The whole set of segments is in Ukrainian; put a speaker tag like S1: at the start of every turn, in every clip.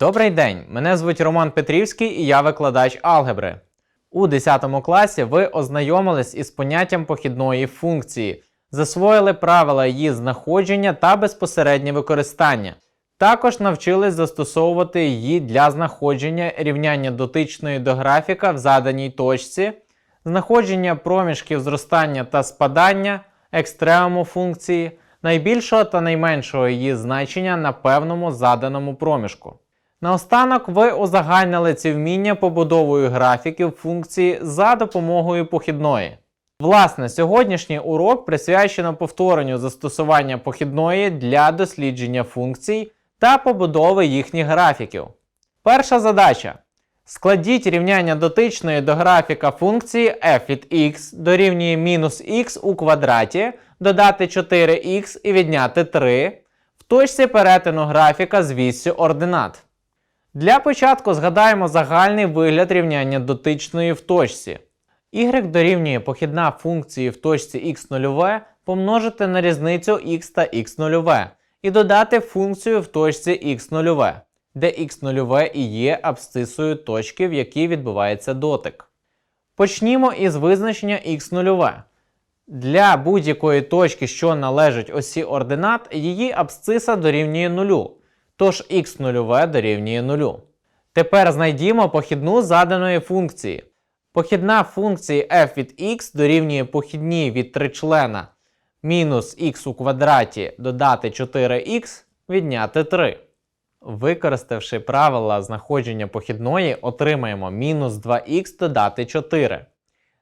S1: Добрий день! Мене звуть Роман Петрівський і я викладач алгебри. У 10 класі ви ознайомились із поняттям похідної функції, засвоїли правила її знаходження та безпосереднє використання. Також навчились застосовувати її для знаходження рівняння дотичної до графіка в заданій точці, знаходження проміжків зростання та спадання, екстремуму функції, найбільшого та найменшого її значення на певному заданому проміжку. Наостанок ви узагальнили ці вміння побудовою графіків функції за допомогою похідної. Власне, сьогоднішній урок присвячено повторенню застосування похідної для дослідження функцій та побудови їхніх графіків. Перша задача. Складіть рівняння дотичної до графіка функції f від x дорівнює мінус х у квадраті, додати 4х і відняти 3 в точці перетину графіка з віссю ординат. Для початку згадаємо загальний вигляд рівняння дотичної в точці. y дорівнює похідна функції в точці x0 помножити на різницю x та x0 і додати функцію в точці x0, де x0 і є абсцисою точки, в якій відбувається дотик. Почнімо із визначення x0. Для будь-якої точки, що належить осі ординат, її абсциса дорівнює 0, тож x0 дорівнює 0. Тепер знайдімо похідну заданої функції. Похідна функції f від x дорівнює похідній від тричлена мінус х у квадраті додати 4х відняти 3. Використавши правила знаходження похідної, отримаємо мінус 2х додати 4.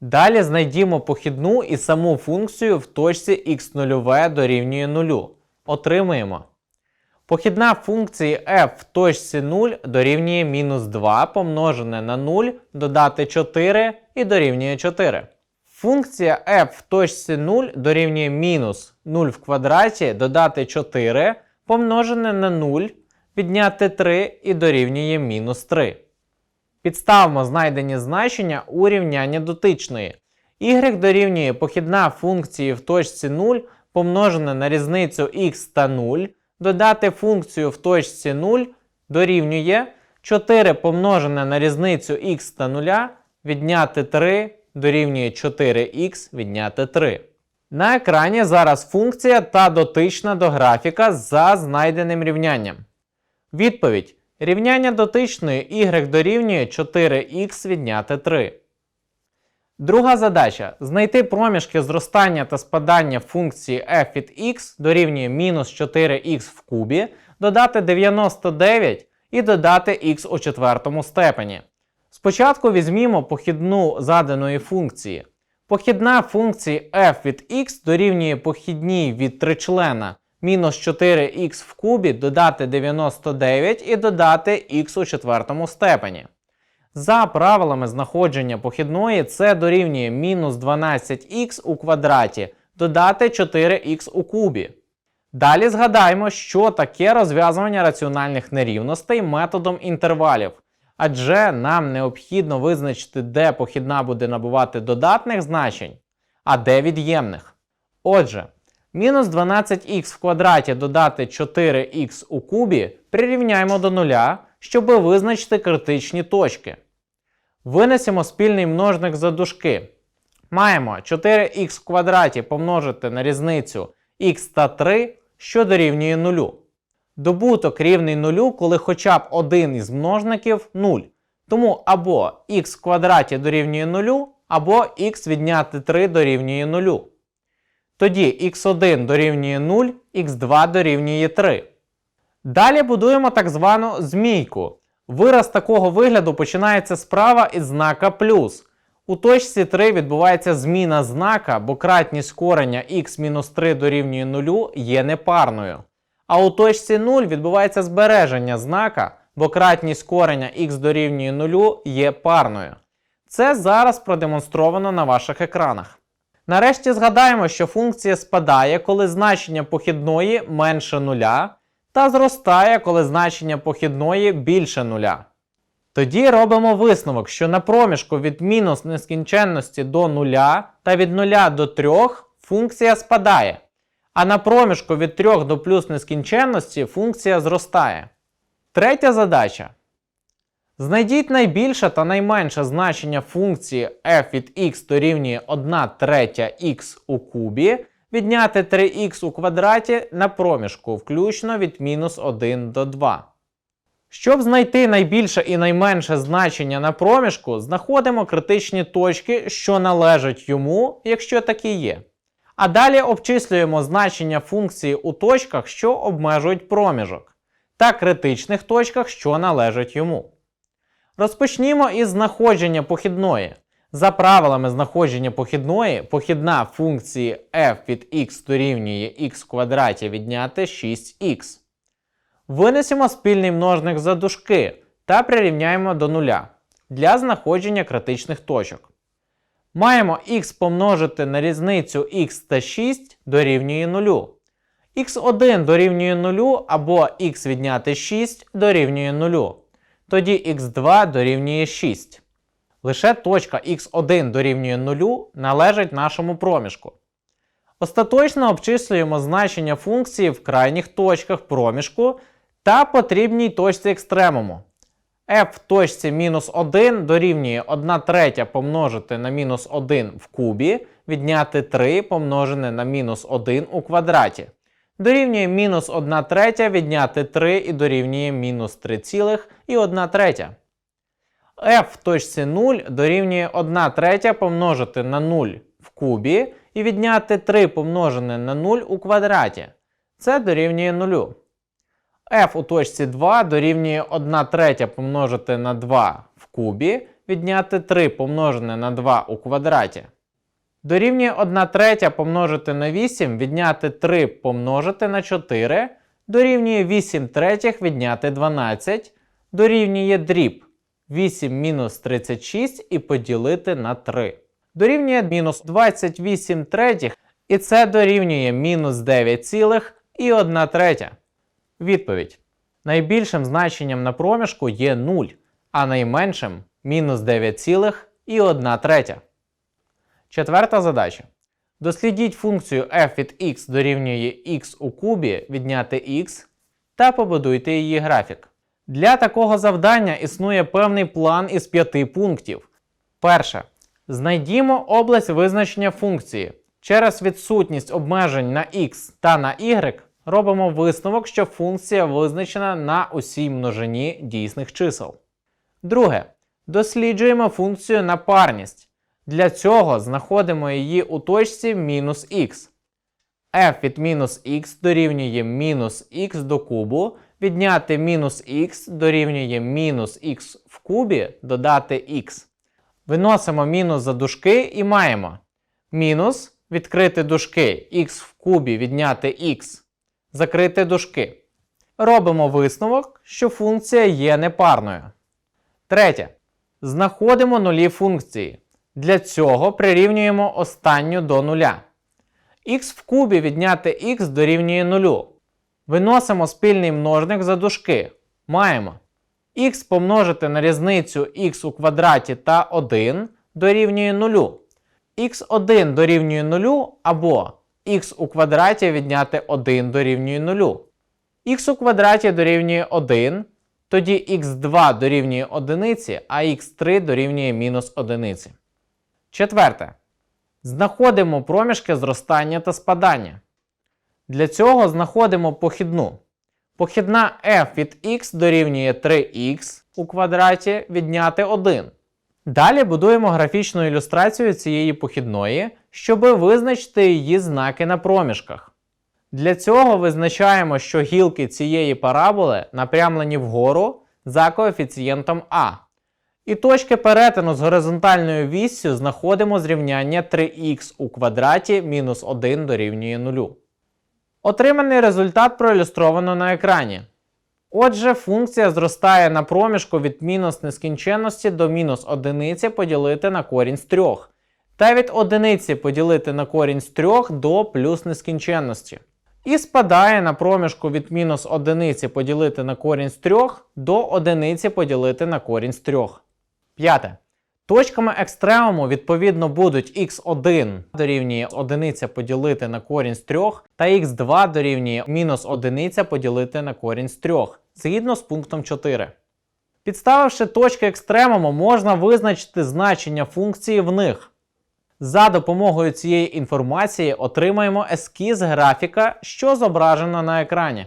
S1: Далі знайдімо похідну і саму функцію в точці x0 дорівнює 0. Отримуємо. Похідна функції f в точці 0 дорівнює мінус 2 помножене на 0 додати 4 і дорівнює 4. Функція f в точці 0 дорівнює мінус 0 в квадраті додати 4 помножене на 0 відняти 3 і дорівнює мінус 3. Підставимо знайдені значення у рівняння дотичної. y дорівнює похідна функції в точці 0 помножене на різницю x та 0, додати функцію в точці 0 дорівнює 4 помножене на різницю x та 0, відняти 3 дорівнює 4х відняти 3. На екрані зараз функція та дотична до графіка за знайденим рівнянням. Відповідь. Рівняння дотичної y дорівнює 4х відняти 3. Друга задача знайти проміжки зростання та спадання функції f від x дорівнює мінус 4х в кубі, додати 99 і додати х у четвертому степені. Спочатку візьмімо похідну заданої функції. Похідна функції f від x дорівнює похідній від тричлена мінус 4х в кубі додати 99 і додати х у четвертому степені. За правилами знаходження похідної це дорівнює мінус 12х у квадраті додати 4х у кубі. Далі згадаємо, що таке розв'язування раціональних нерівностей методом інтервалів. Адже нам необхідно визначити, де похідна буде набувати додатних значень, а де від'ємних. Отже, мінус 12х в квадраті додати 4х у кубі прирівняємо до нуля, щоб визначити критичні точки. Винесемо спільний множник за дужки. Маємо 4х в квадраті помножити на різницю х та 3, що дорівнює нулю. Добуток рівний нулю, коли хоча б один із множників 0. Тому або х в квадраті дорівнює 0, або х відняти 3 дорівнює 0. Тоді х1 дорівнює 0, х2 дорівнює 3. Далі будуємо так звану змійку. Вираз такого вигляду починається справа із знака плюс. У точці 3 відбувається зміна знака, бо кратність корення х-3 дорівнює 0 є непарною. А у точці 0 відбувається збереження знака, бо кратність кореня х дорівнює 0 є парною. Це зараз продемонстровано на ваших екранах. Нарешті згадаємо, що функція спадає, коли значення похідної менше нуля, та зростає, коли значення похідної більше нуля. Тоді робимо висновок, що на проміжку від мінус нескінченності до нуля та від нуля до 3 функція спадає, а на проміжку від 3 до плюс нескінченності функція зростає. Третя задача. Знайдіть найбільше та найменше значення функції f від x дорівнює 1 третя x у кубі, відняти 3x у квадраті на проміжку, включно від мінус 1 до 2. Щоб знайти найбільше і найменше значення на проміжку, знаходимо критичні точки, що належать йому, якщо такі є. А далі обчислюємо значення функції у точках, що обмежують проміжок, та критичних точках, що належать йому. Розпочнімо із знаходження похідної. За правилами знаходження похідної, похідна функції f від x дорівнює x квадраті відняти 6x. Винесемо спільний множник за дужки та прирівняємо до нуля для знаходження критичних точок. Маємо x помножити на різницю x та 6 дорівнює 0. x1 дорівнює 0 або x відняти 6 дорівнює 0. Тоді x2 дорівнює 6. Лише точка x1 дорівнює 0 належить нашому проміжку. Остаточно обчислюємо значення функції в крайніх точках проміжку та потрібній точці екстремуму. f в точці мінус 1 дорівнює 1 третя помножити на мінус 1 в кубі, відняти 3 помножене на мінус 1 у квадраті. Дорівнює мінус 1 третя відняти 3 і дорівнює мінус 3 цілих і 1 третя. F в точці 0 дорівнює 1 третя помножити на 0 в кубі і відняти 3 помножене на 0 у квадраті. Це дорівнює 0 f у точці 2 дорівнює 1 третя помножити на 2 в кубі, відняти 3 помножене на 2 у квадраті. Дорівнює 1 третя помножити на 8, відняти 3 помножити на 4, дорівнює 8 третіх відняти 12, дорівнює дріб 8 мінус 36 і поділити на 3. Дорівнює мінус 28 третіх, і це дорівнює мінус 9 цілих і 1 третя. Відповідь. Найбільшим значенням на проміжку є 0, а найменшим мінус 9,1 третя. Четверта задача. Дослідіть функцію f від x дорівнює x у кубі відняти x та побудуйте її графік. Для такого завдання існує певний план із п'яти пунктів. Перше. Знайдімо область визначення функції. Через відсутність обмежень на x та на y робимо висновок, що функція визначена на усій множині дійсних чисел. Друге. Досліджуємо функцію на парність. Для цього знаходимо її у точці мінус х. f від мінус х дорівнює мінус х до кубу, відняти мінус х дорівнює мінус х в кубі додати х. Виносимо мінус за дужки і маємо мінус відкрити дужки х в кубі відняти х закрити дужки. Робимо висновок, що функція є непарною. Третє. Знаходимо нулі функції. Для цього прирівнюємо останню до нуля. х в кубі відняти х дорівнює нулю. Виносимо спільний множник за дужки. Маємо х помножити на різницю х у квадраті та 1 дорівнює нулю. х1 дорівнює нулю або х у квадраті відняти 1 дорівнює 0. х у квадраті дорівнює 1, тоді х2 дорівнює 1, а х3 дорівнює мінус 1. Четверте. Знаходимо проміжки зростання та спадання. Для цього знаходимо похідну. Похідна f від x дорівнює 3х у квадраті відняти 1. Далі будуємо графічну ілюстрацію цієї похідної, щоб визначити її знаки на проміжках. Для цього визначаємо, що гілки цієї параболи напрямлені вгору за коефіцієнтом А. І точки перетину з горизонтальною віссю знаходимо зрівняння 3х у квадраті мінус 1 дорівнює 0. Отриманий результат проілюстровано на екрані. Отже, функція зростає на проміжку від мінус нескінченності до мінус одиниці поділити на корінь з 3, та від одиниці поділити на корінь з 3 до плюс нескінченності. І спадає на проміжку від мінус одиниці поділити на корінь з 3 до одиниці поділити на корінь з 3. П'яте. Точками екстремуму відповідно будуть x1 дорівнює 1 поділити на корінь з 3 та x2 дорівнює мінус 1 поділити на корінь з 3, згідно з пунктом 4. Підставивши точки екстремуму, можна визначити значення функції в них. За допомогою цієї інформації отримаємо ескіз графіка, що зображено на екрані.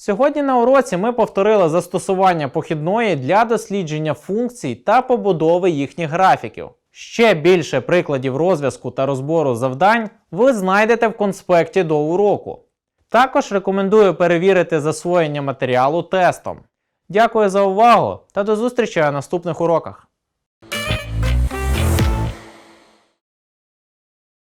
S1: Сьогодні на уроці ми повторили застосування похідної для дослідження функцій та побудови їхніх графіків. Ще більше прикладів розв'язку та розбору завдань ви знайдете в конспекті до уроку. Також рекомендую перевірити засвоєння матеріалу тестом. Дякую за увагу та до зустрічі на наступних уроках.